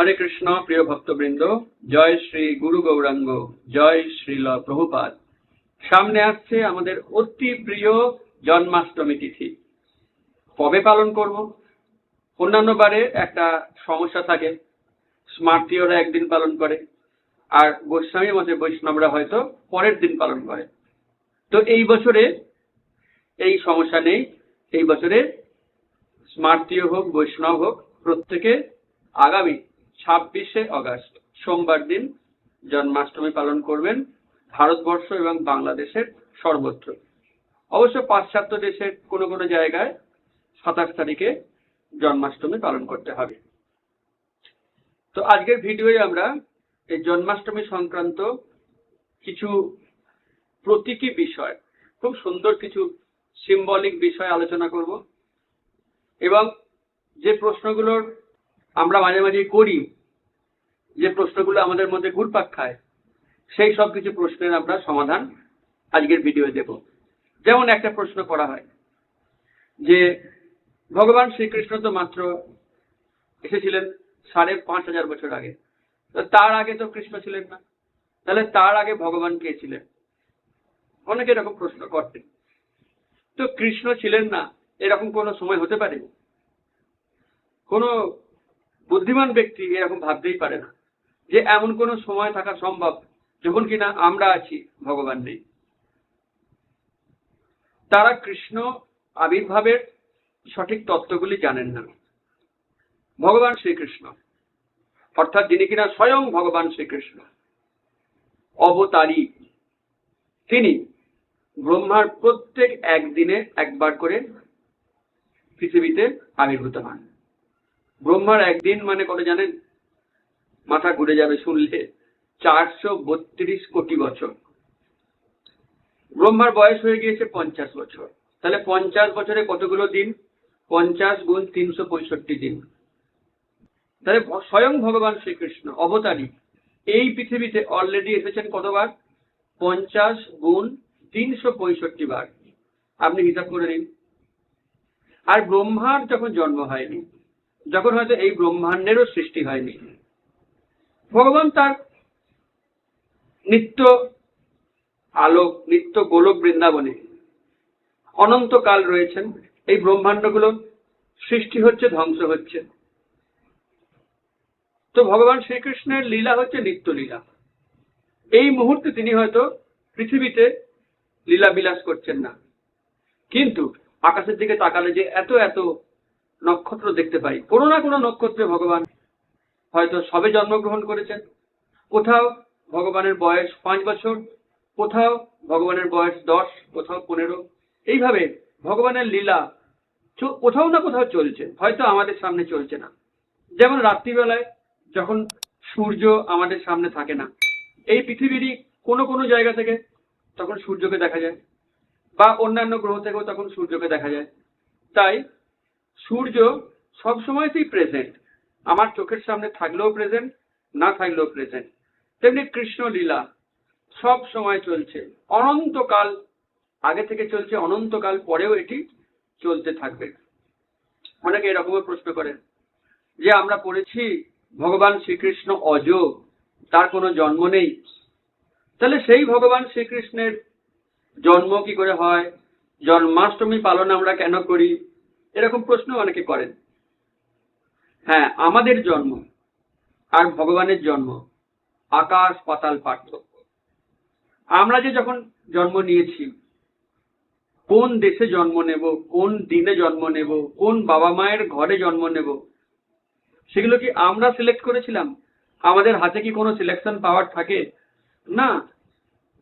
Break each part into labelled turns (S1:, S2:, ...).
S1: হরে কৃষ্ণ, প্রিয় ভক্তবৃন্দ, জয় শ্রী গুরু গৌরাঙ্গ, জয় শ্রীল প্রভুপাদ। সামনে আসছে আমাদের অতি প্রিয় জন্মাষ্টমী তিথি। কবে পালন করব? অন্যান্য বারে একটা সমস্যা থাকে। স্মার্টীয়রা একদিন পালন করে, আর গোস্বামী মতে বৈষ্ণবরা হয়তো পরের দিন পালন করে। তো এই বছরে এই সমস্যা নেই। এই বছরে স্মার্টীয় হোক, বৈষ্ণব হোক, প্রত্যেকে আগামী ছাব্বিশে অগাস্ট, সোমবার দিন জন্মাষ্টমী পালন করবেন ভারতবর্ষ এবং বাংলাদেশের সর্বত্র। অবশ্য পাশ্চাত্য দেশের কোনো কোনো জায়গায় সাতাশ তারিখে জন্মাষ্টমী পালন করতে হবে। তো আজকের ভিডিওয়ে আমরা এই জন্মাষ্টমী সংক্রান্ত কিছু প্রতীকী বিষয়, খুব সুন্দর কিছু সিম্বলিক বিষয় আলোচনা করব এবং যে প্রশ্নগুলোর আমরা মাঝে মাঝে করি যে প্রশ্নগুলো আমাদের মধ্যে ঘুরপাক খায়। সেই সব কিছু প্রশ্নের আমরা সমাধান আজকের ভিডিও দেব। যেমন একটা প্রশ্ন করা হয় যে, ভগবান শ্রীকৃষ্ণ তো মাত্র এসেছিলেন সাড়ে পাঁচ হাজার বছর আগে। তার আগে তো কৃষ্ণ ছিলেন না। তাহলে তার আগে ভগবান কে ছিলেন? অনেকে এরকম প্রশ্ন করতেন তো কৃষ্ণ ছিলেন না, এরকম কোনো সময় হতে পারে? কোনো বুদ্ধিমান ব্যক্তি এরকম ভাবতেই পারে না, যে এমন কোনো সময় থাকা সম্ভব যখন কিনা আমরা আছি ভগবান নেই। তারা কৃষ্ণ আবির্ভাবের সঠিক তত্ত্বগুলি জানেন না। ভগবান শ্রীকৃষ্ণ, অর্থাৎ যিনি কিনা স্বয়ং ভগবান শ্রীকৃষ্ণ, অবতারী, তিনি ব্রহ্মার প্রত্যেক একদিনে একবার করে পৃথিবীতে আবির্ভূত হন। ব্রহ্মার একদিন মানে কত জানেন? মাথা ঘুরে যাবে শুনলে। চারশো বত্রিশ কোটি বছর। ব্রহ্মার বয়স হয়ে গিয়েছে পঞ্চাশ বছর। তাহলে পঞ্চাশ বছরে কতগুলো দিন? পঞ্চাশ গুণ তিনশো পঁয়ষট্টি দিন। তাহলে স্বয়ং ভগবান শ্রীকৃষ্ণ, অবতারী, এই পৃথিবীতে অলরেডি এসেছেন কতবার? পঞ্চাশ গুণ তিনশো পঁয়ষট্টি বার। আপনি হিসাব করে নিন। আর ব্রহ্মার যখন জন্ম হয়নি যখন হয়তো এই ব্রহ্মাণ্ডেরও সৃষ্টি হয়নি। ভগবান তার নিত্য আলোক, নিত্য গোলক বৃন্দাবনে অনন্তকাল রয়েছেন। এই ব্রহ্মাণ্ডগুলো সৃষ্টি হচ্ছে, ধ্বংস হচ্ছে। তো ভগবান শ্রীকৃষ্ণের লীলা হচ্ছে নিত্য লীলা এই মুহূর্তে তিনি হয়তো পৃথিবীতে লীলা বিলাস করছেন না। কিন্তু আকাশের দিকে তাকালে যে এত এত নক্ষত্র দেখতে পাই। কোনো না কোনো নক্ষত্রে ভগবান হয়তো সবে জন্মগ্রহণ করেছেন। কোথাও ভগবানের বয়স পাঁচ বছর, কোথাও ভগবানের বয়স দশ, কোথাও পনেরো। এইভাবে ভগবানের লীলা কোথাও না কোথাও চলছে। হয়তো আমাদের সামনে চলছে না। যেমন রাত্রিবেলায় যখন সূর্য আমাদের সামনে থাকে না, এই পৃথিবীরই কোনো কোনো জায়গা থেকে তখন সূর্যকে দেখা যায় বা অন্যান্য গ্রহ থেকেও তখন সূর্যকে দেখা যায়। তাই সূর্য সবসময়তেই প্রেজেন্ট আমার চোখের সামনে থাকলেও প্রেজেন্ট না থাকলেও প্রেজেন্ট তেমনি কৃষ্ণ লীলা সব সময় চলছে। অনন্তকাল, আগে থেকে চলছে অনন্তকাল, পরেও এটি চলতে থাকবে। অনেকে এরকমও প্রশ্ন করেন যে, আমরা পড়েছি, ভগবান শ্রীকৃষ্ণ অজ, তার কোনো জন্ম নেই। তাহলে সেই ভগবান শ্রীকৃষ্ণের জন্ম কি করে হয়? জন্মাষ্টমী পালন আমরা কেন করি? এরকম প্রশ্ন অনেকে করেন। হ্যাঁ আমাদের জন্ম আর ভগবানের জন্ম আকাশ, পাতাল, পার্থক্য। আমরা যে যখন জন্ম নিয়েছি, কোন দেশে জন্ম নেব, কোন দিনে জন্ম নেব, কোন বাবা মায়ের ঘরে জন্ম নেব, সেগুলো কি আমরা সিলেক্ট করেছিলাম? আমাদের হাতে কি কোনো সিলেকশন পাওয়ার থাকে? না।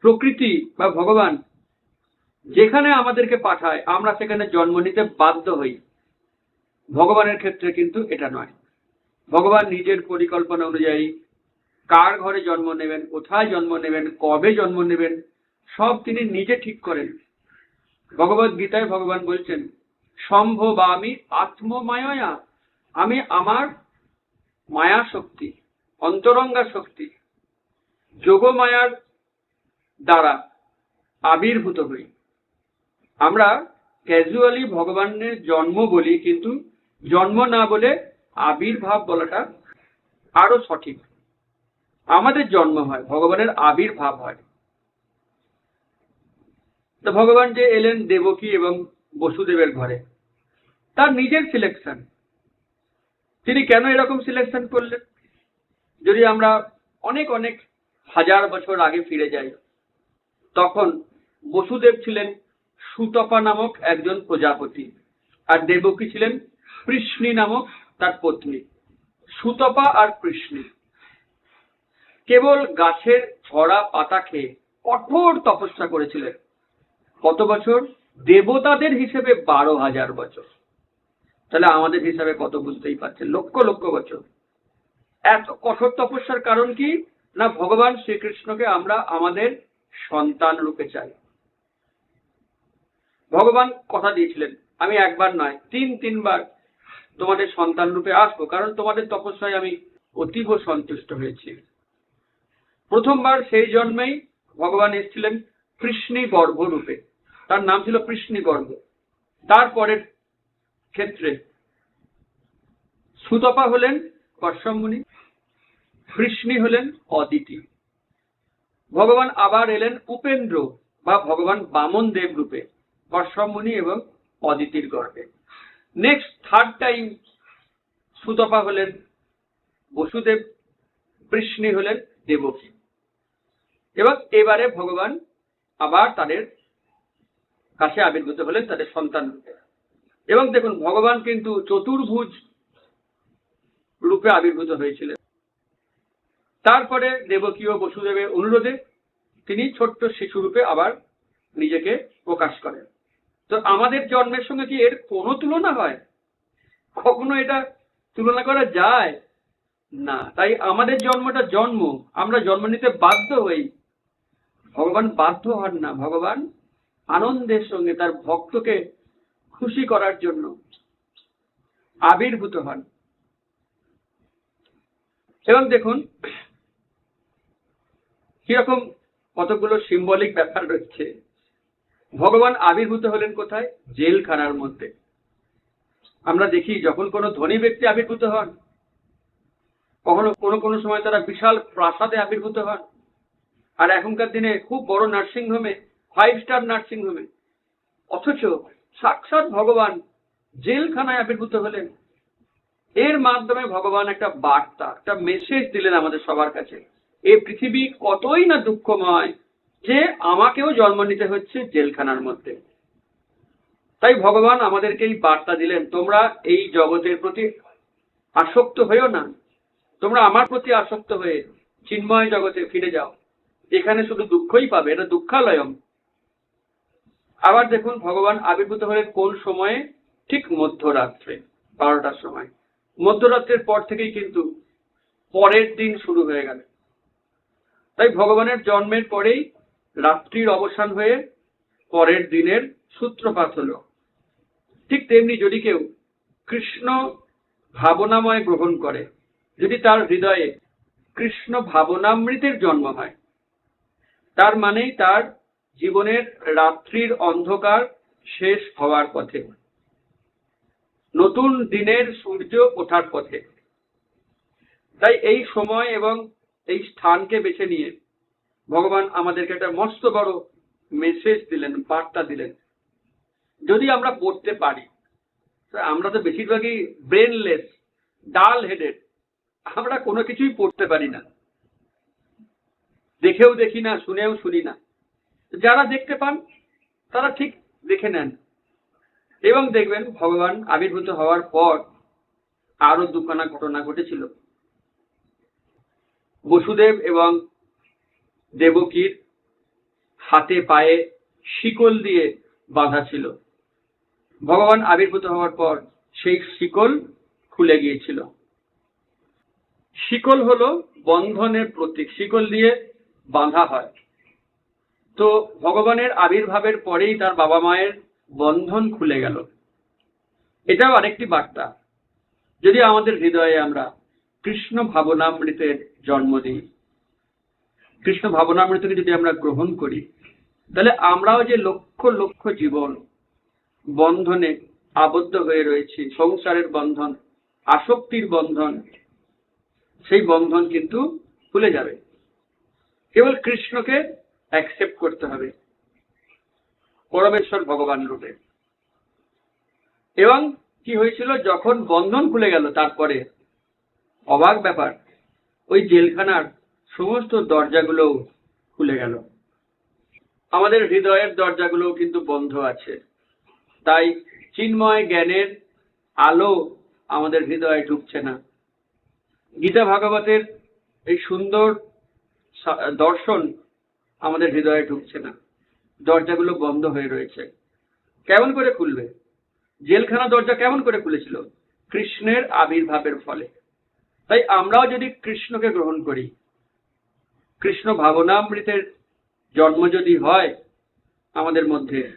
S1: প্রকৃতি বা ভগবান যেখানে আমাদেরকে পাঠায়, আমরা সেখানে জন্ম নিতে বাধ্য হই। ভগবানের ক্ষেত্রে কিন্তু এটা নয়। ভগবান নিজের পরিকল্পনা অনুযায়ী কার ঘরে জন্ম নেবেন, কোথায় জন্ম নেবেন, কবে জন্ম নেবেন, সব তিনি নিজে ঠিক করেন। ভগবত গীতায় ভগবান বলছেন সম্ভবামি আত্মমায়া আমি আমার মায়া শক্তি, অন্তরঙ্গা শক্তি, যোগমায়ার দ্বারা আবির্ভূত হই। আমরা ক্যাজুয়ালি ভগবানের জন্ম বলি, কিন্তু জন্ম না বলে আবির্ভাব বলাটা আরও সঠিক। আমাদের জন্ম হয়, ভগবানের আবির্ভাব হয়। তো ভগবান যে এলেন দেবকী এবং বসুদেবের ঘরে, তার নিজের সিলেকশন তিনি কেন এরকম সিলেকশন করলেন? যদি আমরা অনেক অনেক হাজার বছর আগে ফিরে যাই, তখন বসুদেব ছিলেন সুতপা নামক একজন প্রজাপতি। আর দেবকী ছিলেন কৃষ্ণী নামক তার পত্নী। সুতপা আর কৃষ্ণী। কেবল গাছের ঝরা পাতা খেয়ে কঠোর তপস্যা করেছিলেন। কত বছর? দেবতাদের হিসেবে বারো হাজার বছর। তাহলে আমাদের হিসাবে কত বুঝতেই পারছেন? লক্ষ লক্ষ বছর। এত কঠোর তপস্যার কারণ কি? না ভগবান শ্রীকৃষ্ণকে আমরা আমাদের সন্তান রূপে চাই। ভগবান কথা দিয়েছিলেন, আমি একবার নয়, তিন তিনবার তোমাদের সন্তান রূপে আসব, কারণ তোমাদের তপস্যায় আমি অতীব সন্তুষ্ট হয়েছি। প্রথমবার সেই জন্মেই ভগবান এসেছিলেন কৃষ্ণী গর্ভ রূপে। তার নাম ছিল কৃষ্ণী গর্ভ তারপরের ক্ষেত্রে সুতপা হলেন কশ্যমুনি কৃষ্ণী হলেন অদিতি। ভগবান আবার এলেন উপেন্দ্র বা ভগবান বামন দেব রূপে। কশ্যমুনি এবং অদিতির গর্ভে নেক্সট থার্ড টাইম সুতপা হলেন বসুদেব, কৃষ্ণী হলেন দেবকী। এবং এবারে ভগবান আবার তাদের কাছে আবির্ভূত হলেন তাদের সন্তান রূপে। এবং দেখুন, ভগবান কিন্তু চতুর্ভুজ রূপে আবির্ভূত হয়েছিলেন। তারপরে দেবকীয় বসুদেবের অনুরোধে তিনি ছোট্ট শিশু রূপে আবার নিজেকে প্রকাশ করেন। তো আমাদের জন্মের সঙ্গে কি এর কোনো তুলনা হয়? কখনো এটা তুলনা করা যায়? না, তাই আমাদের জন্মটা জন্ম, আমরা জন্ম নিতে বাধ্য হই। ভগবান বাধ্য হন না, ভগবান আনন্দের সঙ্গে তার ভক্তকে খুশি করার জন্য আবির্ভূত হন। এবং দেখুন, কীরকম কতগুলো সিম্বলিক ব্যাপার রয়েছে। ভগবান আবির্ভূত হলেন কোথায়? জেলখানার মধ্যে। আমরা দেখি যখন কোনো ধনী ব্যক্তি আবির্ভূত হন, কখনো কোনো কোনো সময় তারা বিশাল প্রাসাদে আবির্ভূত হন। আর এখনকার দিনে খুব বড় নার্সিং হোমে ফাইভ স্টার নার্সিং হোমে অথচ সাক্ষাৎ ভগবান জেলখানায় আবির্ভূত হলেন। এর মাধ্যমে ভগবান একটা বার্তা, একটা মেসেজ দিলেন আমাদের সবার কাছে। এ পৃথিবী কতই না দুঃখময় যে আমাকেও জন্ম নিতে হচ্ছে জেলখানার মধ্যে। তাই ভগবান আমাদেরকে এই বার্তা দিলেন, তোমরা এই জগতের প্রতি আসক্ত হয়েও না। তোমরা আমার প্রতি আসক্ত হয়ে চিন্ময় জগতে ফিরে যাও। এখানে শুধু দুঃখই পাবে, এটা দুঃখালয়ম। আবার দেখুন, ভগবান আবির্ভূত হলেন কোন সময়ে? ঠিক মধ্যরাত্রে, বারোটার সময়। মধ্যরাত্রের পর থেকেই কিন্তু পরের দিন শুরু হয়ে গেল। তাই ভগবানের জন্মের পরেই রাত্রির অবসান হয়ে পরের দিনের সূত্রপাত হলো। ঠিক তেমনি যদি কেউ কৃষ্ণ ভাবনাময় গ্রহণ করে, যদি তার হৃদয়ে কৃষ্ণ ভাবনামৃতের জন্ম হয়, তার মানেই তার জীবনের রাত্রির অন্ধকার শেষ হওয়ার পথে। নতুন দিনের সূর্য ওঠার পথে। তাই এই সময় এবং এই স্থানকে বেছে নিয়ে ভগবান আমাদেরকে একটা মস্ত বড় মেসেজ দিলেন, বার্তা দিলেন। যদি আমরা পড়তে পারি আমরা তো বেশিরভাগই ব্রেনলেস ডাল হেডেড আমরা কোনো কিছুই পড়তে পারি না। দেখেও দেখি না, শুনেও শুনি না। যারা দেখতে পান, তারা ঠিক দেখে নেন। এবং দেখবেন, ভগবান আবির্ভূত হওয়ার পর আরও দুখানা ঘটনা ঘটেছিল। বসুদেব এবং দেবকীর হাতে পায়ে শিকল দিয়ে বাঁধা ছিল। ভগবান আবির্ভূত হওয়ার পর সেই শিকল খুলে গিয়েছিল। শিকল হলো বন্ধনের প্রতীক। শিকল দিয়ে বাঁধা হয়। তো ভগবানের আবির্ভাবের পরেই তার বাবা মায়ের বন্ধন খুলে গেল। এটাও আরেকটি বার্তা। যদি আমাদের হৃদয়ে আমরা কৃষ্ণ ভাবনামৃতের জন্ম দিই কৃষ্ণ ভাবনামৃতকে যদি আমরা গ্রহণ করি, তাহলে আমরাও যে লক্ষ লক্ষ জীবন, বন্ধনে আবদ্ধ হয়ে রয়েছি, সংসারের বন্ধন, আসক্তির বন্ধন, সেই বন্ধন কিন্তু খুলে যাবে। কেবল কৃষ্ণকে অ্যাকসেপ্ট করতে হবে। পরমেশ্বর ভগবান রূপে। এবং কি হয়েছিল? যখন বন্ধন খুলে গেল, তারপরে অবাক ব্যাপার, ওই জেলখানার সমস্ত দরজাগুলো খুলে গেল। আমাদের হৃদয়ের দরজাগুলো কিন্তু বন্ধ আছে। তাই চিন্ময় জ্ঞানের আলো আমাদের হৃদয়ে ঢুকছে না। গীতা ভাগবতের এই সুন্দর দর্শন আমাদের হৃদয়ে ঢুকছে না। দরজাগুলো বন্ধ হয়ে রয়েছে। কেমন করে খুলবে? জেলখানা দরজা কেমন করে খুলেছিল? কৃষ্ণের আবির্ভাবের ফলে। তাই আমরাও যদি কৃষ্ণকে গ্রহণ করি কৃষ্ণ ভাবনামৃতের জন্ম যদি হয় আমাদের মধ্যে,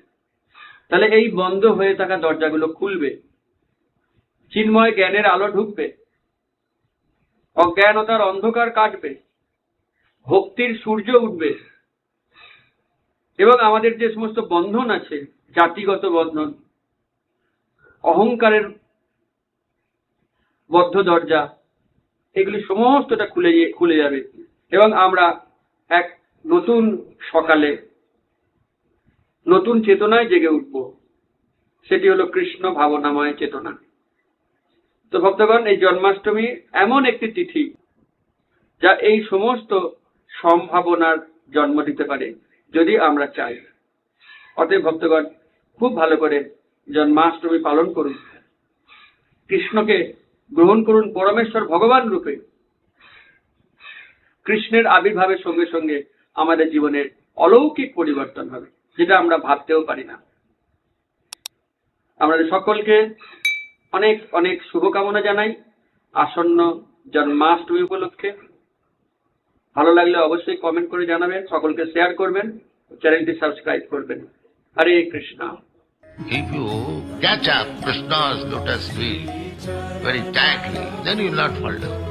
S1: তাহলে এই বন্ধ হয়ে থাকা দরজাগুলো খুলবে। চিন্ময় জ্ঞানের আলো ঢুকবে। অজ্ঞানতার অন্ধকার কাটবে। ভক্তির সূর্য উঠবে। এবং আমাদের যে সমস্ত বন্ধন আছে, জাতিগত বন্ধন, অহংকারের বদ্ধ দরজা, এগুলি সমস্তটা খুলে খুলে যাবে। এবং আমরা এক নতুন সকালে নতুন চেতনায় জেগে উঠব। সেটি হলো কৃষ্ণ ভাবনাময় চেতনা। তো ভক্তগণ, এই জন্মাষ্টমী এমন একটি তিথি যা এই সমস্ত সম্ভাবনার জন্ম দিতে পারে যদি আমরা চাই। অতএব ভক্তগণ, খুব ভালো করে জন্মাষ্টমী পালন করুন। কৃষ্ণকে গ্রহণ করুন পরমেশ্বর ভগবান রূপে। কৃষ্ণের আবির্ভাবের সঙ্গে সঙ্গে আমাদের জীবনের অলৌকিক পরিবর্তন হবে যেটা আমরা ভাবতেও পারি না। আমাদের সকলকে অনেক অনেক শুভকামনা জানাই। আসন্ন জন্মাষ্টমী উপলক্ষে। ভালো লাগলে অবশ্যই কমেন্ট করে জানাবেন সকলকে শেয়ার করবেন চ্যানেলটি সাবস্ক্রাইব করবেন। হরে Krishna.
S2: If you catch up Krishna's lotus feet very tightly, then you will not fall down.